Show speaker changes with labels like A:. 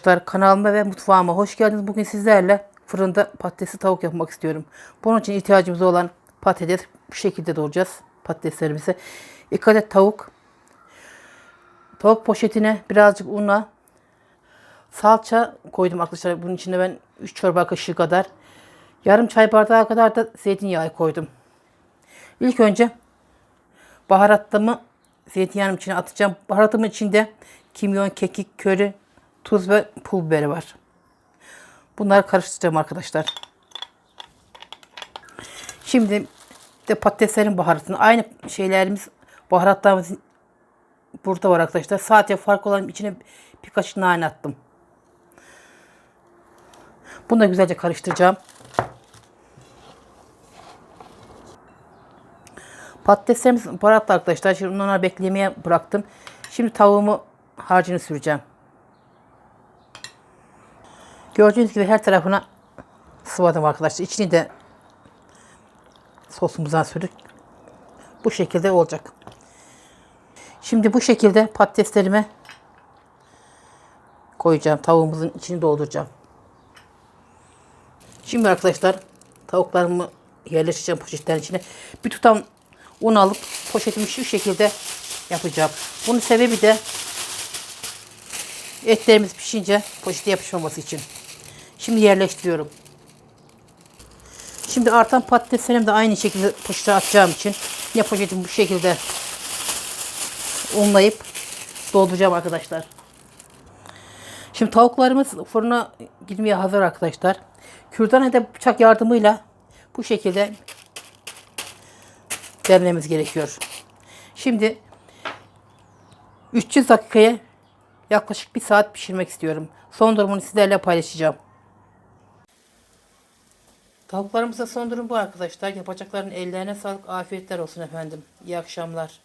A: Arkadaşlar kanalıma ve mutfağıma hoş geldiniz. Bugün sizlerle fırında patatesli tavuk yapmak istiyorum. Bunun için ihtiyacımız olan patates bu şekilde doğrayacağız patateslerimizi. 2 adet tavuk. Tavuk poşetine birazcık unla salça koydum arkadaşlar. Bunun içine ben 3 çorba kaşığı kadar. Yarım çay bardağı kadar da zeytinyağı koydum. İlk önce baharatlımı zeytinyağının içine atacağım. Baharatımın içinde kimyon, kekik, köri, tuz ve pul biberi var. Bunları karıştıracağım arkadaşlar. Şimdi de patateslerin baharatını aynı şeylerimiz baharatlarımız burada var arkadaşlar. Sadece fark olan içine birkaç nane attım. Bunu da güzelce karıştıracağım. Patateslerimiz baharatlı arkadaşlar. Şimdi onları beklemeye bıraktım. Şimdi tavuğumu harcını süreceğim. Gördüğünüz gibi her tarafına sıvadım arkadaşlar. İçini de sosumuzdan sürdük. Bu şekilde olacak. Şimdi bu şekilde patateslerimi koyacağım. Tavuğumuzun içini dolduracağım. Şimdi arkadaşlar tavuklarımı yerleştireceğim poşetlerin içine. Bir tutam un alıp poşetimi şu şekilde yapacağım. Bunun sebebi de etlerimiz pişince poşete yapışmaması için. Şimdi yerleştiriyorum. Şimdi artan patateslerimi de aynı şekilde poşete atacağım için yine poşetimi bu şekilde unlayıp dolduracağım arkadaşlar. Şimdi tavuklarımız fırına girmeye hazır arkadaşlar. Kürdan de bıçak yardımıyla bu şekilde demlememiz gerekiyor. Şimdi 300 dakikaya yaklaşık bir saat pişirmek istiyorum. Son durumunu sizlerle paylaşacağım. Tavuklarımızda son durum bu arkadaşlar. Yapacakların ellerine sağlık. Afiyetler olsun efendim. İyi akşamlar.